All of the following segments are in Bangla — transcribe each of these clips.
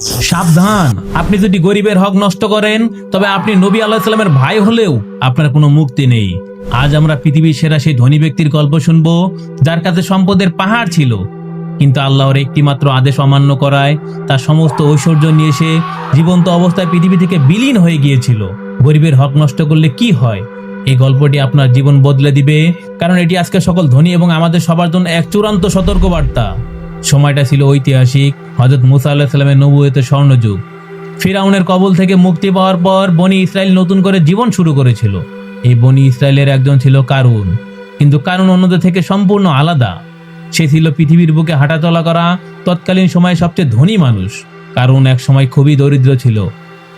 সাবধান। আপনি যদি গরিবের হক নষ্ট করেন, তবে আপনি নবী আল্লাহ সাল্লামের ভাই হলেও আপনার কোনো মুক্তি নেই। আজ আমরা পৃথিবীর সেরা সেই ধনী ব্যক্তির গল্প শুনব, যার কাছে সম্পদের পাহাড় ছিল। কিন্তু আল্লাহর একটি মাত্র আদেশ অমান্য করায় তার সমস্ত ঐশ্বর্য নিয়ে এসে জীবন্ত অবস্থায় পৃথিবী থেকে বিলীন হয়ে গিয়েছিল। গরিবের হক নষ্ট করলে কি হয়? এই গল্পটি আপনার জীবন বদলে দিবে, কারণ এটি আজকে সকল ধনী এবং আমাদের সবার জন্য এক চূড়ান্ত সতর্কবার্তা। সময়টা ছিল ঐতিহাসিক। হজরত মুসা আল্লাহ সাল্লামের নবুয়তের স্বর্ণযুগ। ফিরাউনের কবল থেকে মুক্তি পাওয়ার পর বনি ইসরায়েল নতুন করে জীবন শুরু করেছিল। এই বনি ইসরায়েলের একজন ছিল কারুন। কিন্তু কারুন অন্যদের থেকে সম্পূর্ণ আলাদা। সে ছিল পৃথিবীর বুকে হাঁটাচলা করা, তৎকালীন সময়ে সবচেয়ে ধনী মানুষ। কারণ এক সময় খুবই দরিদ্র ছিল।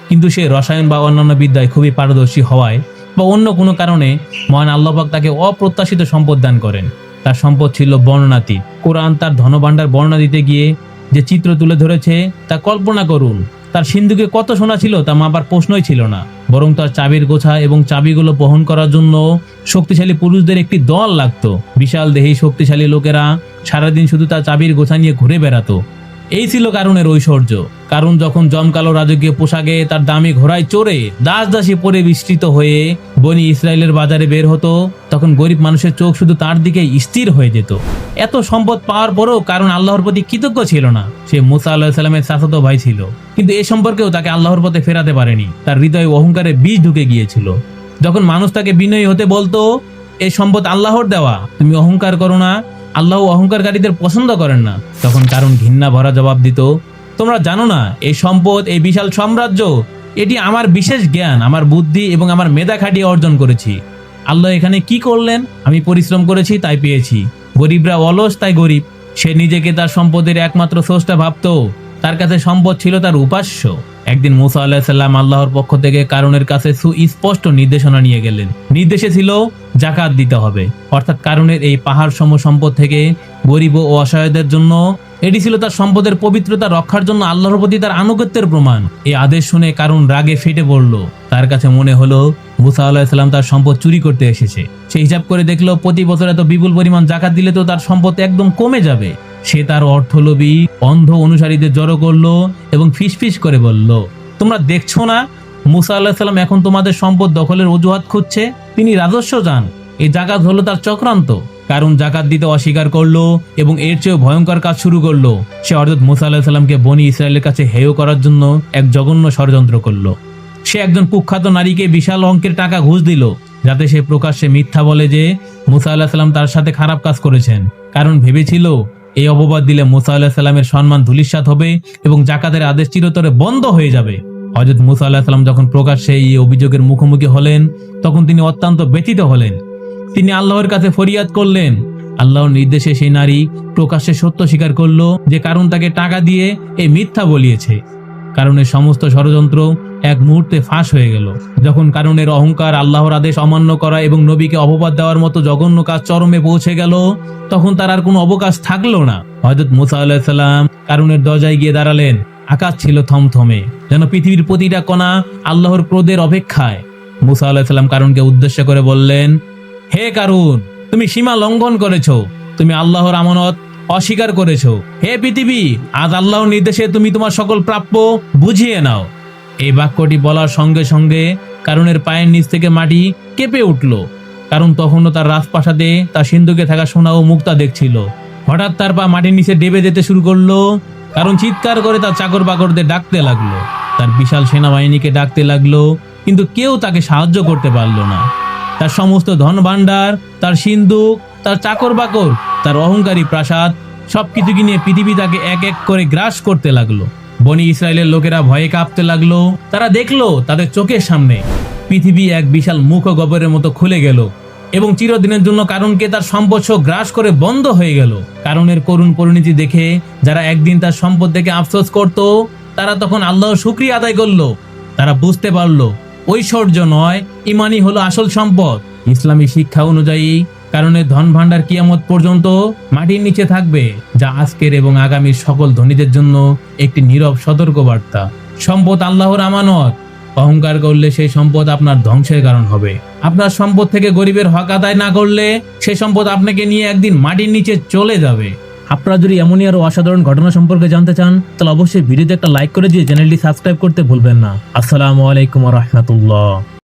কিন্তু সে রসায়ন বা অন্যান্য বিদ্যায় খুবই পারদর্শী হওয়ায় বা অন্য কোনো কারণে মহান আল্লাপাক তাকে অপ্রত্যাশিত সম্পদ দান করেন। তার সম্পদ ছিল বর্ণনাতীত। কোরআন তার ধনভাণ্ডার বর্ণনা দিতে গিয়ে যে চিত্র তুলে ধরেছে, তা কল্পনা করুন। তার সিন্ধুকে কত সোনা ছিল তা মাপার প্রশ্নই ছিল না। বরং তার চাবির গোছা এবং চাবিগুলো বহন করার জন্য শক্তিশালী পুরুষদের একটি দল লাগতো। বিশাল দেহী শক্তিশালী লোকেরা সারাদিন শুধু তার চাবির গোছা নিয়ে ঘুরে বেড়াতো। এই ছিল কারণের ঐশ্বর্য। কারণ যখন জমকালো রাজকীয় পোশাকে তার দামি ঘোড়ায় চড়ে দাস দাসী পরে বিস্তৃত হয়ে বনি ইসরায়েলের বাজারে বের হতো, তখন গরিব মানুষের চোখ শুধু তার দিকে স্থির হয়ে যেত। এত সম্পদ পাওয়ার পরও কারণ আল্লাহর প্রতি কৃতজ্ঞ ছিল না। সে মুসা আল্লাহ সাল্লামের চাচাত ভাই ছিল। কিন্তু এ সম্পর্কেও তাকে আল্লাহর পথে ফেরাতে পারেনি। তার হৃদয়ে অহংকারে বীজ ঢুকে গিয়েছিল। যখন মানুষ তাকে বিনয়ী হতে বলতো এই সম্পদ আল্লাহর দেওয়া, তুমি অহংকার করো না। আল্লাহ অহংকারকারীদের পছন্দ করেন না। তখন কারণ ঘৃণা ভরা জবাব দিত তোমরা জানো না, এই সম্পদ, এই বিশাল সাম্রাজ্য, এটি আমার বিশেষ জ্ঞান, আমার বুদ্ধি এবং আমার মেধা খাটিয়ে অর্জন করেছি। আল্লাহ এখানে কি করলেন? আমি পরিশ্রম করেছি, তাই পেয়েছি। গরিবরা অলস, তাই গরিব। সে নিজেকে তার সম্পদের একমাত্র স্রষ্টা ভাবতো। তার কাছে সম্পদ ছিল তার উপাস্য। একদিন মুসা আল্লাহ সাল্লাম আল্লাহর পক্ষ থেকে কারণের কাছে সুস্পষ্ট নির্দেশনা নিয়ে গেলেন। নির্দেশে ছিল জাকাত দিতে হবে। অর্থাৎ কারণের এই পাহাড় সম সম্পদ থেকে গরিব ও অসহায়দের জন্য এটি ছিল তার সম্পদের পবিত্রতা রক্ষার জন্য আল্লাহর প্রতি তার আনুগত্যের প্রমাণ। এই আদেশ শুনে কারণ রাগে ফেটে পড়ল। তার কাছে মনে হলো, মুসা আল্লাহিসাল্লাম তার সম্পদ চুরি করতে এসেছে। সে হিসাব করে দেখল, প্রতি বছর এত বিপুল পরিমাণ জাকাত দিলে তো তার সম্পদ একদম কমে যাবে। সে তার অর্থলোভী, অন্ধ অনুসারীদের জড়ো করল এবং ফিসফিস করে বলল, তোমরা দেখছ না, মুসা আল্লাহ সাল্লাম এখন তোমাদের সম্পদ দখলের অজুহাত খুঁজছে? তিনি রাজস্ব যান। এই জাকাত হলো তার চক্রান্ত। কারণ জাকাত দিতে অস্বীকার করল এবং এর চেয়েও ভয়ঙ্কর কাজ শুরু করল। সে অর্থাৎ মুসা আল্লাহ সাল্লামকে বনি ইসরায়েলের কাছে হেয় করার জন্য এক জঘন্য ষড়যন্ত্র করল। সে একজন কুখ্যাত নারীকে বিশাল অঙ্কের টাকা ঘুষ দিল, যাতে সে প্রকাশ্যে মিথ্যা বলে যে মুসা আল্লাহ সাল্লাম তার সাথে খারাপ কাজ করেছেন। কারণ ভেবেছিল এই অপবাদ দিলে মুসা আল্লাহ সাল্লামের সম্মান ধুলিস্বাত হবে এবং জাকাতের আদেশ চিরতরে বন্ধ হয়ে যাবে। হজরত মুসা আল্লাহ সাল্লাম যখন প্রকাশ্যে এই অভিযোগের মুখোমুখি হলেন, তখন তিনি অত্যন্ত ব্যথিত হলেন। তিনি আল্লাহর কাছে ফরিয়াদ করলেন। আল্লাহর নির্দেশে সেই নারী প্রকাশ্যে সত্য স্বীকার করল যে কারণ তাকে টাকা দিয়ে এই মিথ্যা বলিয়েছে। কারণের সমস্ত ষড়যন্ত্র এক মুহূর্তে ফাঁস হয়ে গেল। যখন কারণের অহংকার, আল্লাহর আদেশ অমান্য করা এবং নবীকে অপবাদ দেওয়ার মতো জঘন্য কাজ চরমে পৌঁছে গেল, তখন তার আর কোনো অবকাশ থাকল না। হজরত মুসা আল্লাহ সাল্লাম কারণের দরজায় গিয়ে দাঁড়ালেন। আকাশ ছিল থমথমে, যেন পৃথিবীর প্রতিটা কণা আল্লাহর ক্রোধের অপেক্ষায়। মুসা আল্লাহ সাল্লাম কারণকে উদ্দেশ্য করে বললেন হে কারুন, তুমি সীমা লঙ্ঘন করেছ, তুমি আল্লাহর আমানত অস্বীকার করেছ। হে পৃথিবী, আজ আল্লাহর নির্দেশে তুমি তোমার সকল প্রাপ্য বুঝিয়ে নাও। এই বাক্যটি বলার সঙ্গে সঙ্গে কারণের পায়ের নিচ থেকে মাটি কেঁপে উঠল। কারণ তখনও তার রাজপ্রাসাদে তার সিন্ধুকে থাকা সোনা ও মুক্তা দেখছিল। হঠাৎ তার পা মাটির নিচে ডেবে যেতে শুরু করল। কারণ চিৎকার করে তার চাকর বাকরদের ডাকতে লাগল। তার বিশাল সেনাবাহিনীকে ডাকতে লাগল, কিন্তু কেউ তাকে সাহায্য করতে পারল না। তার সমস্ত ধন ভাণ্ডার, তার সিন্ধুক, তার চাকর বাকর, তার অহংকারী প্রাসাদ, সবকিছুকে নিয়ে পৃথিবী তাকে এক এক করে গ্রাস করতে লাগল। বনি ইসরায়েলের লোকেরা ভয়ে কাঁপতে লাগল। তারা দেখল তাদের চোখের সামনে। পৃথিবী এক বিশাল মুখ গবরের মতো খুলে গেল এবং চিরদিনের জন্য কারণকে তার সম্পদ গ্রাস করে বন্ধ হয়ে গেল। কারণের করুণ পরিণতি দেখে যারা একদিন তার সম্পদ দেখে আফসোস করত, তারা তখন আল্লাহ শুক্রিয়া আদায় করল। তারা বুঝতে পারল ঐশ্বর্য নয় ইমানই হলো আসল সম্পদ। ইসলামী শিক্ষা অনুযায়ী কারণে ধন ভাণ্ডার কিয়ামত পর্যন্ত মাটির নিচে থাকবে, যা আজকের এবং আগামীর সকল ধনীদের জন্য একটি নীরব সতর্কবার্তা। সম্পদ আল্লাহর আমানত। অহংকার করলে সেই সম্পদ আপনার ধ্বংসের কারণ হবে। আপনার সম্পদ থেকে গরিবের হক আদায় না করলে সেই সম্পদ আপনাকে নিয়ে একদিন মাটির নিচে চলে যাবে। আপনারা যদি এমনই আরও অসাধারণ ঘটনা সম্পর্কে জানতে চান, তাহলে অবশ্যই ভিডিওতে একটা লাইক করে দিয়ে চ্যানেলটি সাবস্ক্রাইব করতে ভুলবেন না। আসসালামু আলাইকুম রহমতুল্লাহ।